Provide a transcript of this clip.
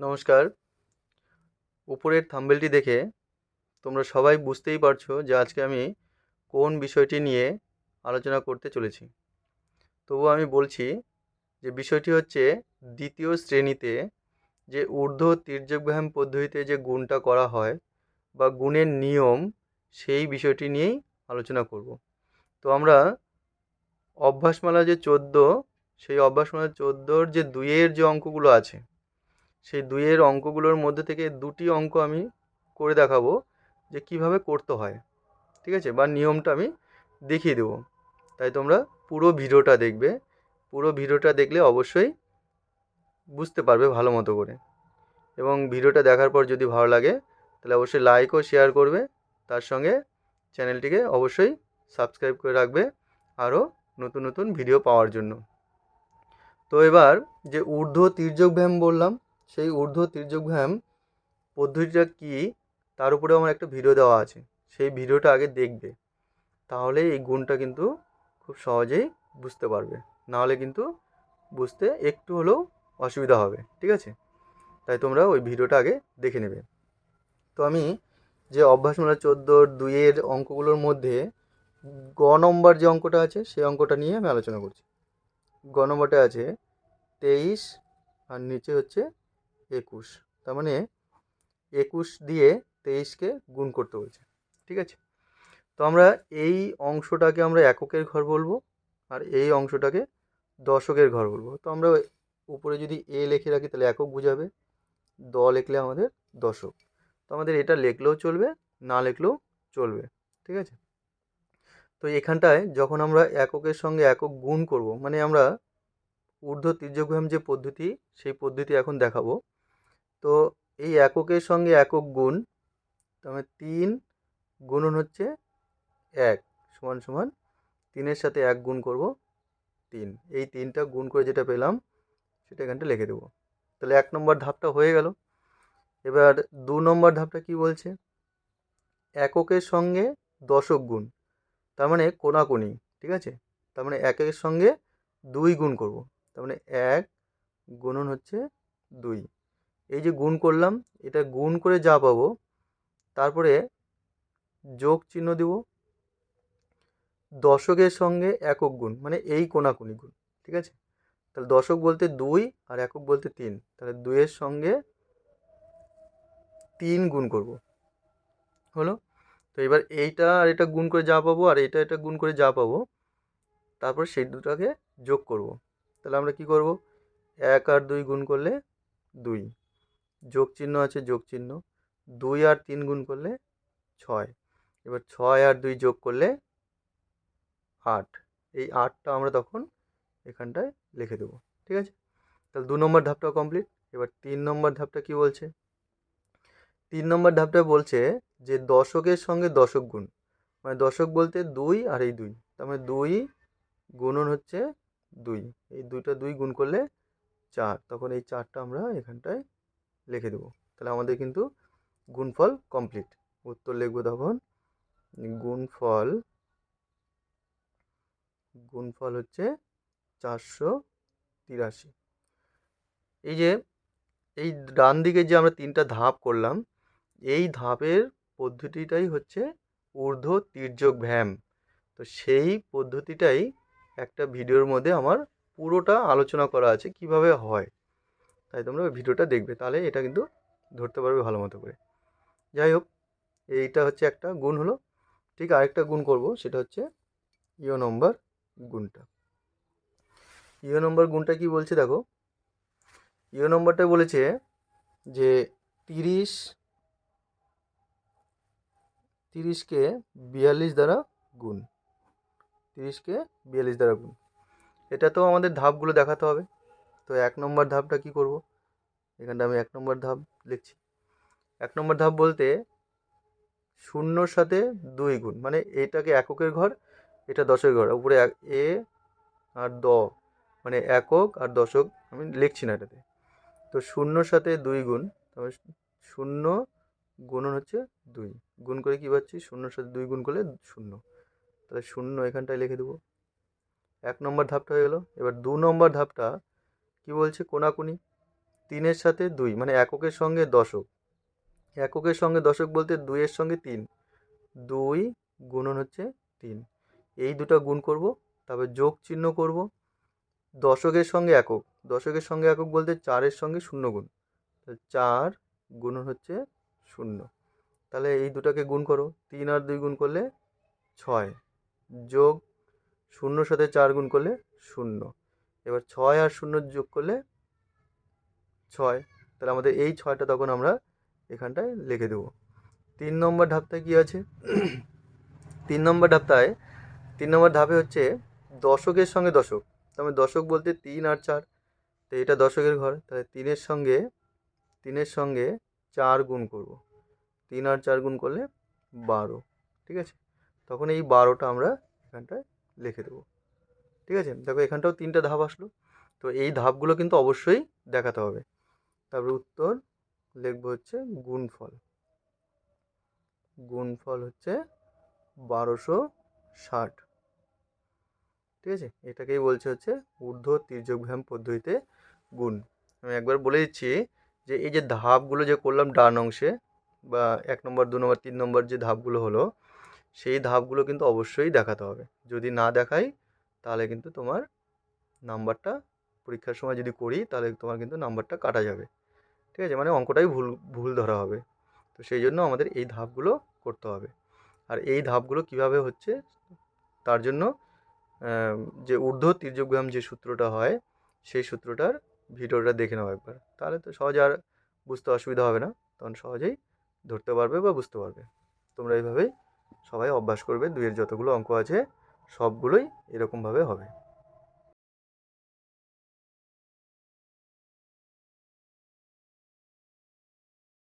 নমস্কার। উপরের থাম্বেলটি দেখে তোমরা সবাই বুঝতেই পারছ যে আজকে আমি কোন বিষয়টি নিয়ে আলোচনা করতে চলেছি। তবু আমি বলছি যে বিষয়টি হচ্ছে দ্বিতীয় শ্রেণীতে যে ঊর্ধ্ব তির্যক পদ্ধতিতে যে গুণটা করা হয় বা গুণের নিয়ম, সেই বিষয়টি নিয়েই আলোচনা করব। তো আমরা অভ্যাসমালা যে চোদ্দ, সেই অভ্যাসমালা চোদ্দোর যে দুইয়ের যে অঙ্কগুলো আছে সেই দুইয়ের অঙ্কগুলোর মধ্যে থেকে দুটি অঙ্ক আমি করে দেখাবো যে কীভাবে করতে হয়, ঠিক আছে? বা নিয়মটা আমি দেখিয়ে দেবো। তাই তোমরা পুরো ভিডিওটা দেখবে। পুরো ভিডিওটা দেখলে অবশ্যই বুঝতে পারবে ভালো মতো করে। এবং ভিডিওটা দেখার পর যদি ভালো লাগে, তাহলে অবশ্যই লাইক ও শেয়ার করবে। তার সঙ্গে চ্যানেলটিকে অবশ্যই সাবস্ক্রাইব করে রাখবে আরও নতুন নতুন ভিডিও পাওয়ার জন্য। তো এবার যে ঊর্ধ্ব তির্যক ব্যায়াম বললাম সেই ঊর্ধ্ব তির্যক পদ্ধতিটা কী? তার উপরে আমার একটা ভিডিও দেওয়া আছে। সেই ভিডিওটা আগে দেখবে। তাহলে এই গুণটা কিন্তু খুব সহজেই বুঝতে পারবে। নাহলে কিন্তু বুঝতে একটু হলেও অসুবিধা হবে। ঠিক আছে? তাই তোমরা ওই ভিডিওটা আগে দেখে নেবে। তো আমি যে অভ্যাসমূলক চোদ্দোর দুইয়ের অঙ্কগুলোর মধ্যে গ নম্বর যে অঙ্কটা আছে, সেই অঙ্কটা নিয়ে আমি আলোচনা করছি। গ নম্বরটা আছে তেইশ, আর নিচে হচ্ছে একুশ। তার মানে একুশ দিয়ে তেইশকে গুণ করতে বলছে ঠিক আছে? তো আমরা এই অংশটাকে আমরা এককের ঘর বলব আর এই অংশটাকে দশকের ঘর বলব। তো আমরা উপরে যদি এ লিখে রাখি তাহলে একক বুঝাবে। দ লিখলে আমাদের দশক। তো আমাদের এটা লিখলেও চলবে, না লিখলেও চলবে। ঠিক আছে? তো এখানটায় যখন আমরা এককের সঙ্গে একক গুণ করব মানে আমরা ঊর্ধ্ব তির্যগ্রাম যে পদ্ধতি, সেই পদ্ধতি এখন দেখাবো। তো এই এককের সঙ্গে একক গুণ, তার তিন গুণন হচ্ছে এক, সমান সমান তিনের সাথে এক গুণ করব তিন। এই তিনটা গুণ করে যেটা পেলাম, সেটা এখানটা লিখে দেবো। তাহলে এক নম্বর ধাপটা হয়ে গেল। এবার দু নম্বর ধাপটা কি বলছে? এককের সঙ্গে দশক গুণ, তার মানে কোনাকুনি, ঠিক আছে? তার মানে একের সঙ্গে দুই গুণ করব, তার মানে এক গুণন হচ্ছে দুই। এই যে গুণ করলাম, এটা গুণ করে যা পাবো, তারপরে যোগ চিহ্ন দেব, দশকের সঙ্গে একক গুণ মানে এই কোনাকুনি গুণ, ঠিক আছে? তাহলে দশক বলতে দুই আর একক বলতে তিন, তাহলে দুইয়ের সঙ্গে তিন গুণ করব, হলো? তো এবার এইটা আর এটা গুণ করে যা পাবো আর এটা এটা গুণ করে যা পাবো, তারপর সেই দুটাকে যোগ করব, তাহলে আমরা কি করব? এক আর দুই গুণ করলে দুই। যোগ চিহ্ন আছে, যোগ চিহ্ন। দুই আর তিন গুণ করলে ছয়। এবার ছয় আর দুই যোগ করলে আট। এই আটটা আমরা তখন এখানটায় লিখে দেবো, ঠিক আছে? তাহলে দু নম্বর ধাপটা কমপ্লিট এবার তিন নম্বর ধাপটা কি বলছে? তিন নম্বর ধাপটা বলছে যে দশকের সঙ্গে দশক গুণ। মানে দশক বলতে দুই আর এই দুই। তার মানে দুই গুণন হচ্ছে দুই। এই দুইটা দুই গুণ করলে চার। তখন এই চারটা আমরা এখানটায় লিখে দেবো। তাহলে আমাদের কিন্তু গুণফল কমপ্লিট উত্তর লিখব তখন, গুণফল গুণফল হচ্ছে চারশো তিরাশি। এই যে, এই ডান দিকে যে আমরা তিনটা ধাপ করলাম, এই ধাপের পদ্ধতিটাই হচ্ছে ঊর্ধ্ব তির্যক ব্যায়াম তো সেই পদ্ধতিটাই একটা ভিডিওর মধ্যে আমার পুরোটা আলোচনা করা আছে, কীভাবে হয়। তাই তোমরা ওই ভিডিওটা দেখবে, তাহলে এটা কিন্তু ধরতে পারবে ভালো মতো করে। যাই হোক, এইটা হচ্ছে একটা গুণ হলো। ঠিক আরেকটা গুণ করব, সেটা হচ্ছে ইও নম্বর গুণটা। ইও নম্বর গুণটা কি বলছে দেখো? ইও নম্বরটা বলেছে যে তিরিশ, তিরিশকে বিয়াল্লিশ দ্বারা গুণ। তিরিশকে বিয়াল্লিশ দ্বারা গুণ। এটা তো আমাদের ধাপগুলো দেখাতে হবে। তো এক নম্বর ধাপটা কি করব? এখানটা আমি এক নম্বর ধাপ লিখছি। এক নম্বর ধাপ বলতে শূন্যর সাথে দুই গুণ মানে এইটাকে এককের ঘর, এটা দশের ঘর, উপরে এক, এ আর দ মানে একক আর দশক, আমি লিখছি না এটাতে। তো শূন্যর সাথে দুই গুণ তবে শূন্য গুণন হচ্ছে দুই, গুণ করে কী পাচ্ছি? শূন্যর সাথে দুই গুণ করলে শূন্য। তাহলে শূন্য এখানটায় লিখে দেবো। এক নম্বর ধাপটা হয়ে গেলো। এবার দু নম্বর ধাপটা কি বলছে কোনাকুনি? তিনের সাথে দুই মানে এককের সঙ্গে দশক। এককের সঙ্গে দশক বলতে দুইয়ের সঙ্গে তিন। দুই গুণন হচ্ছে তিন। এই দুটো গুণ করব, তারপর যোগ চিহ্ন করব। দশকের সঙ্গে একক। দশকের সঙ্গে একক বলতে চারের সঙ্গে শূন্য গুণ। চার গুণন হচ্ছে শূন্য। তাহলে এই দুটাকে গুণ করো। তিন আর দুই গুণ করলে ছয়। যোগ শূন্যর সাথে চার গুণ করলে শূন্য। এবার ছয় আর শূন্য যোগ করলে ছয়। তাহলে আমাদের এই ছয়টা তখন আমরা এখানটায় লিখে দেবো। তিন নম্বর ধাপটায় কী আছে? তিন নম্বর ধাপটায়, তিন নম্বর ধাপে হচ্ছে দশকের সঙ্গে দশক। তার দশক বলতে তিন আর চার, তো এটা দশকের ঘর। তাহলে তিনের সঙ্গে তিনের সঙ্গে চার গুণ করব। তিন আর চার গুণ করলে বারো, ঠিক আছে? তখন এই বারোটা আমরা এখানটায় লিখে দেবো। ঠিক আছে? দেখো এখানটাও তিনটা ধাপ আসলো। তো এই ধাপগুলো কিন্তু অবশ্যই দেখাতে হবে। তারপরে উত্তর লিখব হচ্ছে গুণফল। গুণফল হচ্ছে বারোশো ষাট। ঠিক আছে? এটাকেই বলছে হচ্ছে ঊর্ধ্ব তির্যক ব্যায়াম পদ্ধতিতে গুণ। আমি একবার বলে দিচ্ছি যে এই যে ধাপগুলো যে করলাম ডান অংশে বা এক নম্বর, দু নম্বর, তিন নম্বর যে ধাপগুলো হলো, সেই ধাপগুলো কিন্তু অবশ্যই দেখাতে হবে। যদি না দেখাই তাহলে কিন্তু তোমার নাম্বারটা পরীক্ষার সময় যদি করি, তাহলে তোমার কিন্তু নাম্বারটা কাটা যাবে। ঠিক আছে? মানে অঙ্কটাই ভুল ভুল ধরা হবে। তো সেই জন্য আমাদের এই ধাপগুলো করতে হবে। আর এই ধাপগুলো কীভাবে হচ্ছে? তার জন্য যে ঊর্ধ্ব তির্যক ব্যায়াম যে সূত্রটা হয়, সেই সূত্রটার ভিডিওটা দেখে নাও একবার। তাহলে তো সহজে আর বুঝতে অসুবিধা হবে না। তখন সহজেই ধরতে পারবে বা বুঝতে পারবে। তোমরা এইভাবেই সবাই অভ্যাস করবে। দুইয়ের যতগুলো অঙ্ক আছে সবগুলোই এরকমভাবে হবে।